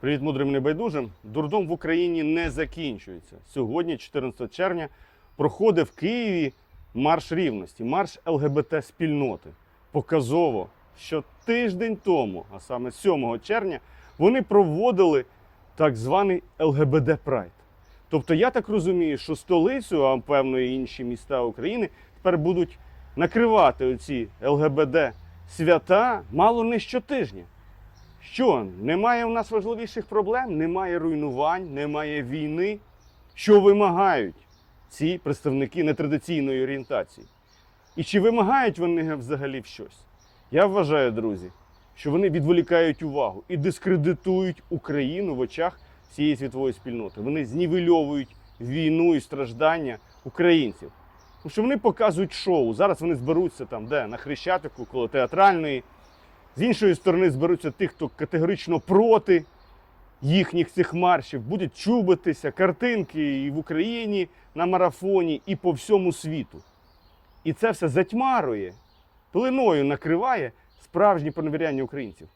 Привіт, мудрим небайдужим. Дурдом в Україні не закінчується. Сьогодні, 14 червня, проходить в Києві марш рівності, марш ЛГБТ спільноти. Показово, що тиждень тому, а саме 7 червня, вони проводили так званий ЛГБТ Прайд. Тобто, я так розумію, що столицю, а певно і інші міста України тепер будуть накривати оці ЛГБТ свята мало не щотижня. Що, немає у нас важливіших проблем, немає руйнувань, немає війни. Що вимагають ці представники нетрадиційної орієнтації? І чи вимагають вони взагалі щось? Я вважаю, друзі, що вони відволікають увагу і дискредитують Україну в очах всієї світової спільноти. Вони знівельовують війну і страждання українців. Тому що вони показують шоу. Зараз вони зберуться там, де на Хрещатику, коло театральної. З іншої сторони зберуться ті, хто категорично проти їхніх цих маршів, будуть чубитися картинки і в Україні на марафоні, і по всьому світу. І це все затьмарує, пеленою накриває справжні поневіряння українців.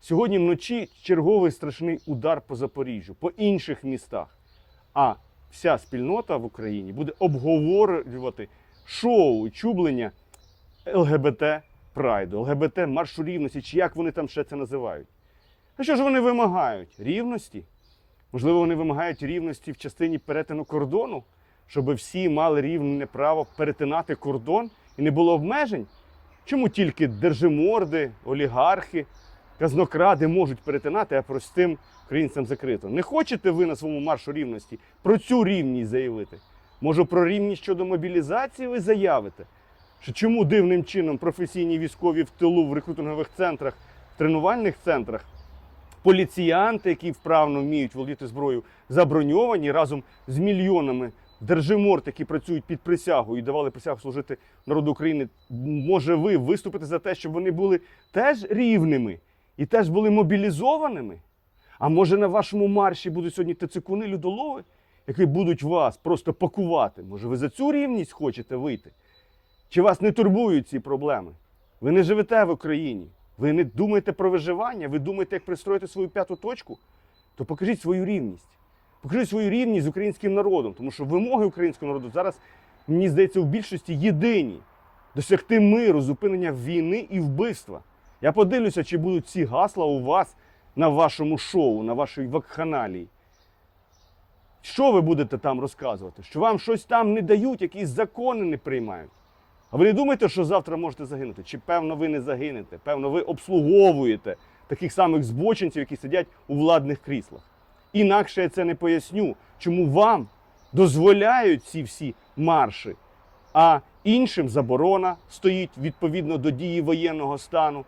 Сьогодні вночі черговий страшний удар по Запоріжжю, по інших містах. А вся спільнота в Україні буде обговорювати шоу чублення ЛГБТ прайду, ЛГБТ маршу рівності, чи як вони там ще це називають. А що ж вони вимагають? Рівності? Можливо, вони вимагають рівності в частині перетину кордону, щоб всі мали рівне право перетинати кордон і не було обмежень? Чому тільки держиморди, олігархи, казнокради можуть перетинати, а простим українцям закрито? Не хочете ви на своєму маршу рівності про цю рівність заявити? Може, про рівність щодо мобілізації ви заявите? Що чому дивним чином професійні військові в тилу в рекрутингових центрах, тренувальних центрах, поліціянти, які вправно вміють володіти зброєю, заброньовані разом з мільйонами держиморд, які працюють під присягою і давали присягу служити народу України. Може, ви виступите за те, щоб вони були теж рівними і теж були мобілізованими? А може на вашому марші будуть сьогодні тицикуни людолови, які будуть вас просто пакувати? Може, ви за цю рівність хочете вийти? Чи вас не турбують ці проблеми? Ви не живете в Україні, ви не думаєте про виживання, ви думаєте, як пристроїти свою п'яту точку? То покажіть свою рівність. Покажіть свою рівність з українським народом, тому що вимоги українського народу зараз, мені здається, в більшості єдині досягти миру, зупинення війни і вбивства. Я подивлюся, чи будуть ці гасла у вас на вашому шоу, на вашій вакханалії. Що ви будете там розказувати? Що вам щось там не дають, якісь закони не приймають? А ви не думаєте, що завтра можете загинути? Чи певно ви не загинете? Певно, ви обслуговуєте таких самих збочинців, які сидять у владних кріслах. Інакше я це не поясню, чому вам дозволяють ці всі марші, а іншим заборона стоїть відповідно до дії воєнного стану.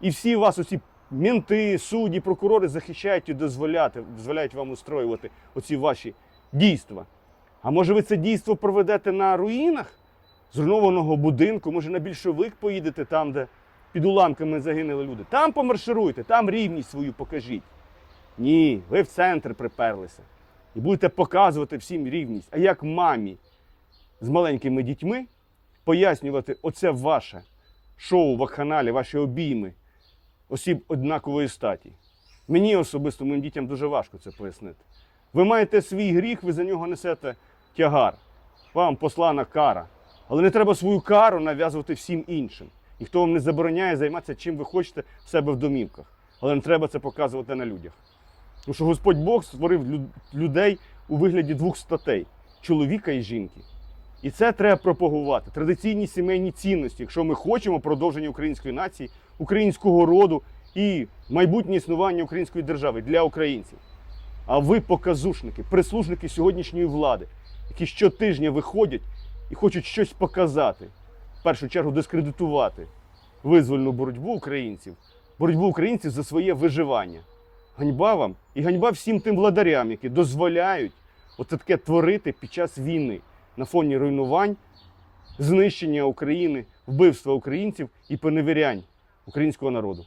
І всі вас, оці мінти, судді, прокурори захищають і дозволяти, дозволяють вам устроювати оці ваші дійства. А може ви це дійство проведете на руїнах зруйнованого будинку, може на більшовик поїдете там, де під уламками загинули люди. Там помаршируйте, там рівність свою покажіть. Ні, ви в центр приперлися. І будете показувати всім рівність. А як мамі з маленькими дітьми пояснювати оце ваше шоу в каналі, ваші обійми осіб однакової статі. Мені особисто, моїм дітям дуже важко це пояснити. Ви маєте свій гріх, ви за нього несете тягар. Вам послана кара. Але не треба свою кару нав'язувати всім іншим. Ніхто вам не забороняє займатися чим ви хочете в себе в домівках. Але не треба це показувати на людях. Тому що Господь Бог створив людей у вигляді двох статей чоловіка і жінки. І це треба пропагувати. Традиційні сімейні цінності, якщо ми хочемо продовження української нації, українського роду і майбутнє існування української держави для українців. А ви показушники, прислужники сьогоднішньої влади, які щотижня виходять і хочуть щось показати. В першу чергу дискредитувати визвольну боротьбу українців, боротьбу українців за своє виживання. Ганьба вам і ганьба всім тим владарям, які дозволяють оце таке творити під час війни на фоні руйнувань, знищення України, вбивства українців і поневірянь українського народу.